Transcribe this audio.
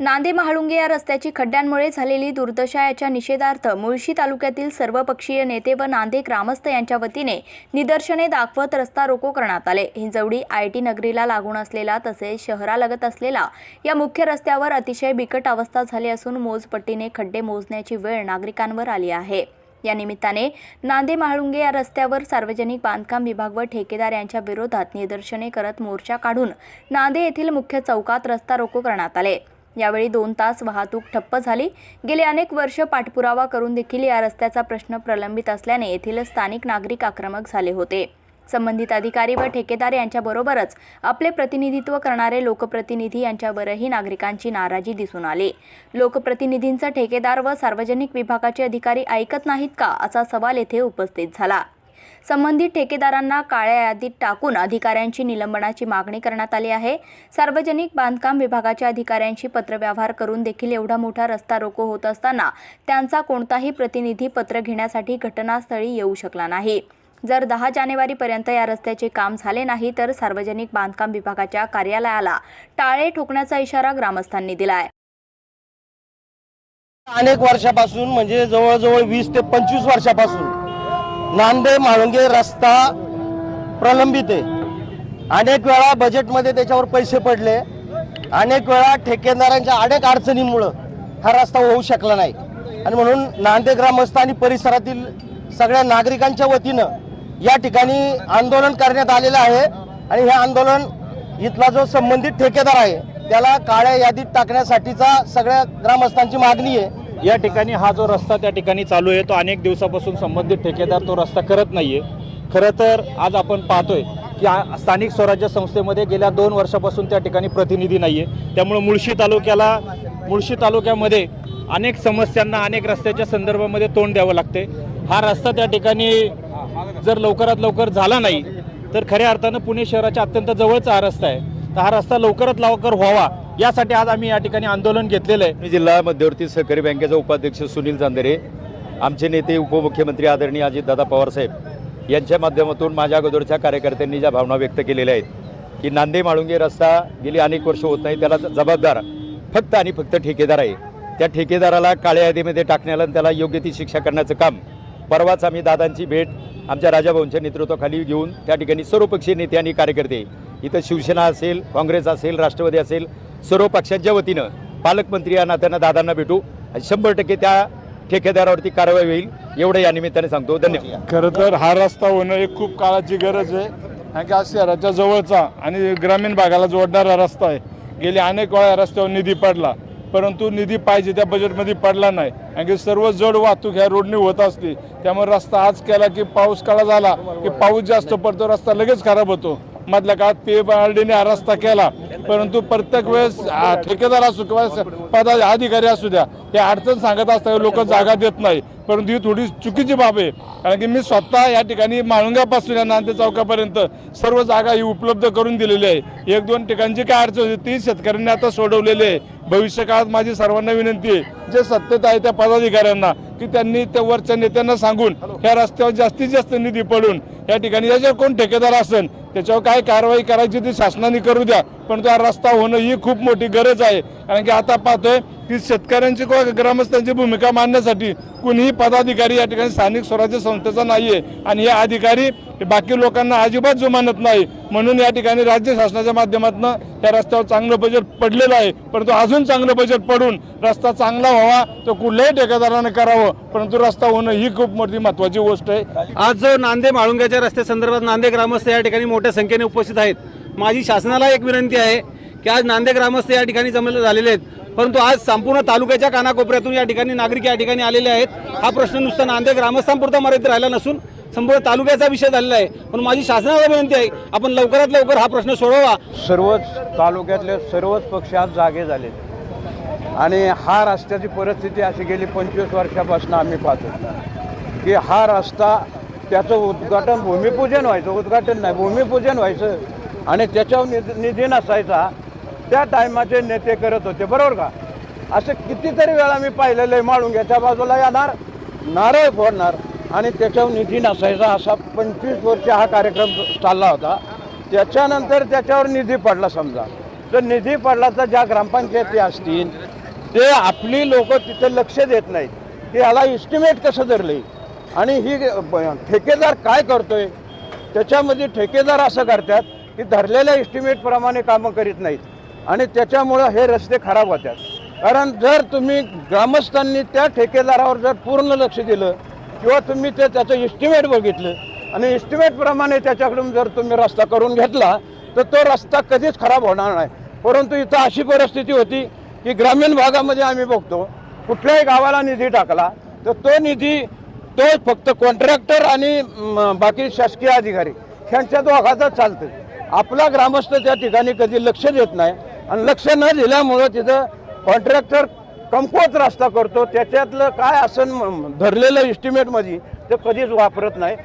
नांदे महाळुंगे या रस्त्याची खड्ड्यांमुळे झालेली दुर्दशा याच्या निषेधार्थ मुळशी तालुक्यातील सर्वपक्षीय नेते व नांदे ग्रामस्थ यांच्या वतीने निदर्शने दाखवत रस्ता रोको करण्यात आले. हिंजवडी आय टी नगरीला लागून असलेला तसेच शहरालगत असलेला या मुख्य रस्त्यावर अतिशय बिकट अवस्था झाली असून मोजपट्टीने खड्डे मोजण्याची वेळ नागरिकांवर आली आहे. या निमित्ताने नांदे महाळुंगे या रस्त्यावर सार्वजनिक बांधकाम विभाग व ठेकेदार यांच्या विरोधात निदर्शने करत मोर्चा काढून नांदे येथील मुख्य चौकात रस्ता रोको करण्यात आले. यावेळी दोन तास वाहतूक ठप्प झाली. गेले अनेक वर्ष पाठपुरावा करून देखील या रस्त्याचा प्रश्न प्रलंबित असल्याने येथील स्थानिक नागरिक आक्रमक झाले होते. संबंधित अधिकारी व ठेकेदार यांच्याबरोबरच आपले प्रतिनिधित्व करणारे लोकप्रतिनिधी यांच्यावरही नागरिकांची नाराजी दिसून आली. लोकप्रतिनिधींचा ठेकेदार व सार्वजनिक विभागाचे अधिकारी ऐकत नाहीत का असा सवाल येथे उपस्थित झाला. संबंधित ठेकेदारांना काळ्या यादीत टाकून अधिकाऱ्यांची निलंबनाची मागणी करण्यात आली आहे. सार्वजनिक बांधकाम विभागाच्या अधिकाऱ्यांशी पत्रव्यवहार करून देखील एवढा मोठा रस्ता रोको होत असताना त्यांचा कोणताही प्रतिनिधी पत्र घेण्यासाठी घटनास्थळी येऊ शकला नाही. जर दहा जानेवारीपर्यंत या रस्त्याचे काम झाले नाही तर सार्वजनिक बांधकाम विभागाच्या कार्यालयाला टाळे ठोकण्याचा इशारा ग्रामस्थांनी दिलाय. अनेक वर्षापासून म्हणजे जवळजवळ वीस ते पंचवीस वर्षापासून नांदे म्हाळुंगे रस्ता प्रलंबित आहे. अनेक वेळा बजेटमध्ये त्याच्यावर पैसे पडले. अनेक वेळा ठेकेदारांच्या अनेक अडचणीमुळं हा रस्ता होऊ शकला नाही. आणि म्हणून नांदे ग्रामस्थ आणि परिसरातील सगळ्या नागरिकांच्या वतीनं या ठिकाणी आंदोलन करण्यात आलेलं आहे. आणि हे आंदोलन इथला जो संबंधित ठेकेदार आहे त्याला काळ्या यादीत टाकण्यासाठीचा सगळ्या ग्रामस्थांची मागणी आहे. या ठिकाणी हा जो रस्ता त्या ठिकाणी चालू आहे तो अनेक दिवसापासून संबंधित ठेकेदार तो रस्ता करत नाही आहे खरं तर आज आपण पाहतोय की स्थानिक स्वराज्य संस्थेमध्ये गेल्या दोन वर्षापासून त्या ठिकाणी प्रतिनिधी नाही आहे त्यामुळे मुळशी तालुक्याला मुळशी तालुक्यामध्ये अनेक समस्यांना अनेक रस्त्याच्या संदर्भामध्ये तोंड द्यावं लागते हा रस्ता त्या ठिकाणी जर लवकरात लवकर झाला नाही तर खऱ्या अर्थानं पुणे शहराच्या अत्यंत जवळचा हा रस्ता आहे. तर हा रस्ता लवकरात लवकर व्हावा यासाठी आज आम्ही या ठिकाणी आंदोलन घेतलेलं आहे. मी जिल्हा मध्यवर्ती सहकारी बँकेचा उपाध्यक्ष सुनील चांदेरे आमचे नेते उपमुख्यमंत्री आदरणीय अजितदादा पवारसाहेब यांच्या माध्यमातून माझ्या अगोदरच्या कार्यकर्त्यांनी ज्या भावना व्यक्त केलेल्या आहेत की नांदे माळुंगे रस्ता गेली अनेक वर्ष होत नाही त्याला जबाबदार फक्त आणि फक्त ठेकेदार आहे. त्या ठेकेदाराला काळ्या यादीमध्ये टाकण्याला आणि त्याला योग्य ती शिक्षा करण्याचं काम परवाच आम्ही दादांची भेट आमच्या राजाभाऊंच्या नेतृत्वाखाली घेऊन त्या ठिकाणी सर्वपक्षीय नेते आणि कार्यकर्ते इथं शिवसेना असेल काँग्रेस असेल राष्ट्रवादी असेल सर्व पक्षांच्या वतीनं पालकमंत्री या नात्यानं दादांना भेटू. आणि शंभर टक्के त्या ठेकेदारावरती कारवाई होईल एवढं या निमित्ताने सांगतो. धन्यवाद. खरं तर हा रस्ता होणं एक खूप काळाची गरज आहे. कारण की आज शहराच्या जवळचा आणि ग्रामीण भागाला जोडणारा रस्ता आहे. गेली अनेक वेळा रस्त्यावर निधी पडला. परंतु निधी पाहिजे त्या बजेटमध्ये पडला नाही. कारण की सर्व जड वाहतूक ह्या रोडने होत असते त्यामुळे रस्ता आज केला की पाऊस काळा झाला की पाऊस जास्त पडतो रस्ता लगेच खराब होतो. मधल्या काळात पे आर हा रस्ता केला. परंतु प्रत्येक वेळेस ठेकेदार असू किंवा पदा अधिकारी असू द्या हे अडचण सांगत असताना लोक जागा देत नाही. परंतु ही थोडी चुकीची बाब आहे. कारण की मी स्वतः या ठिकाणी माळुंग्यापासून या नांदे चौकापर्यंत सर्व जागा ही उपलब्ध करून दिलेली आहे. एक दोन ठिकाणची काय अडचण होती ती शेतकऱ्यांनी आता सोडवलेली आहे. भविष्य काळात माझी सर्वांना विनंती आहे जे सत्तेत आहे त्या पदाधिकाऱ्यांना की त्यांनी त्या वरच्या नेत्यांना सांगून ह्या रस्त्यावर जास्तीत जास्त निधी पडून या ठिकाणी याच्यावर कोण ठेकेदार असेल त्याच्यावर काय कारवाई करायची ती शासनाने करू द्या. पण त्या रस्ता होणं ही खूप मोठी गरज आहे. कारण की आता पाहतोय की शेतकऱ्यांची किंवा ग्रामस्थांची भूमिका मांडण्यासाठी कुणीही पदाधिकारी या ठिकाणी स्थानिक स्वराज्य संस्थेचा नाहीये. आणि हे अधिकारी बाकी लोकांना अजिबात जुमानत नाही. म्हणून या ठिकाणी राज्य शासनाच्या माध्यमातून या रस्त्यावर चांगलं बजेट पडलेलं आहे. परंतु अजून चांगलं बजेट पडून रस्ता चांगला व्हावा तो कुठल्याही ठेकेदाराने करावं. परंतु रस्ता होणं ही खूप मोठी महत्वाची गोष्ट आहे. आज जो नांदे माळुंग्याच्या रस्त्यासंदर्भात नांदे ग्रामस्थ या ठिकाणी मोठ्या संख्येने उपस्थित आहेत. माझी शासनाला एक विनंती आहे की आज नांदे ग्रामस्थ या ठिकाणी जमले झालेले आहेत. परंतु आज संपूर्ण तालुक्याच्या कानाकोपऱ्यातून या ठिकाणी नागरिक या ठिकाणी आलेले आहेत. हा प्रश्न नुसता नांदे ग्रामस्थांपुरता मर्यादित राहिला नसून संपूर्ण तालुक्याचा विषय झालेला आहे. पण माझी शासनाला विनंती आहे आपण लवकरात लवकर हा प्रश्न सोडवा. सर्वच तालुक्यातले सर्वच पक्ष आज जागे झाले आणि हा रस्त्याची परिस्थिती अशी गेली पंचवीस वर्षापासून आम्ही पाहतो. की हा रस्ता त्याचं उद्घाटन भूमिपूजन व्हायचं. उद्घाटन नाही भूमिपूजन व्हायचं. आणि त्याच्यावर निधी निधी नसायचा त्या टायमाचे नेते करत होते बरोबर का? असं कितीतरी वेळा मी पाहिलेलं आहे माळुंग्याच्या बाजूला येणार नारळ फोडणार आणि त्याच्यावर निधी नसायचा असा पंचवीस वर्ष हा कार्यक्रम चालला होता. त्याच्यानंतर त्याच्यावर निधी पडला समजा. तर निधी पडला तर ज्या ग्रामपंचायती असतील ते आपली लोक तिथे लक्ष देत नाहीत. की याला इस्टिमेट कसं धरले? आणि ही ठेकेदार काय करतोय? त्याच्यामध्ये ठेकेदार असं करतात की धरलेल्या इस्टिमेटप्रमाणे कामं करीत नाहीत. आणि त्याच्यामुळं हे रस्ते खराब होतात कारण जर तुम्ही ग्रामस्थांनी त्या ठेकेदारावर जर पूर्ण लक्ष दिलं किंवा तुम्ही ते त्याचं इस्टिमेट बघितलं आणि इस्टिमेटप्रमाणे त्याच्याकडून जर तुम्ही रस्ता करून घेतला तर तो रस्ता कधीच खराब होणार नाही. परंतु इथं अशी परिस्थिती होती की ग्रामीण भागामध्ये आम्ही बघतो कुठल्याही गावाला निधी टाकला तर तो निधी तो फक्त कॉन्ट्रॅक्टर आणि बाकी शासकीय अधिकारी ह्यांच्या दोघाचा चालतं आपला ग्रामस्थ त्या ठिकाणी कधी लक्ष देत नाही. आणि लक्ष न दिल्यामुळं तिथं कॉन्ट्रॅक्टर कमकुवत रस्ता करतो. त्याच्यातलं काय असं म- धरलेलं इस्टिमेटमध्ये ते कधीच वापरत नाही.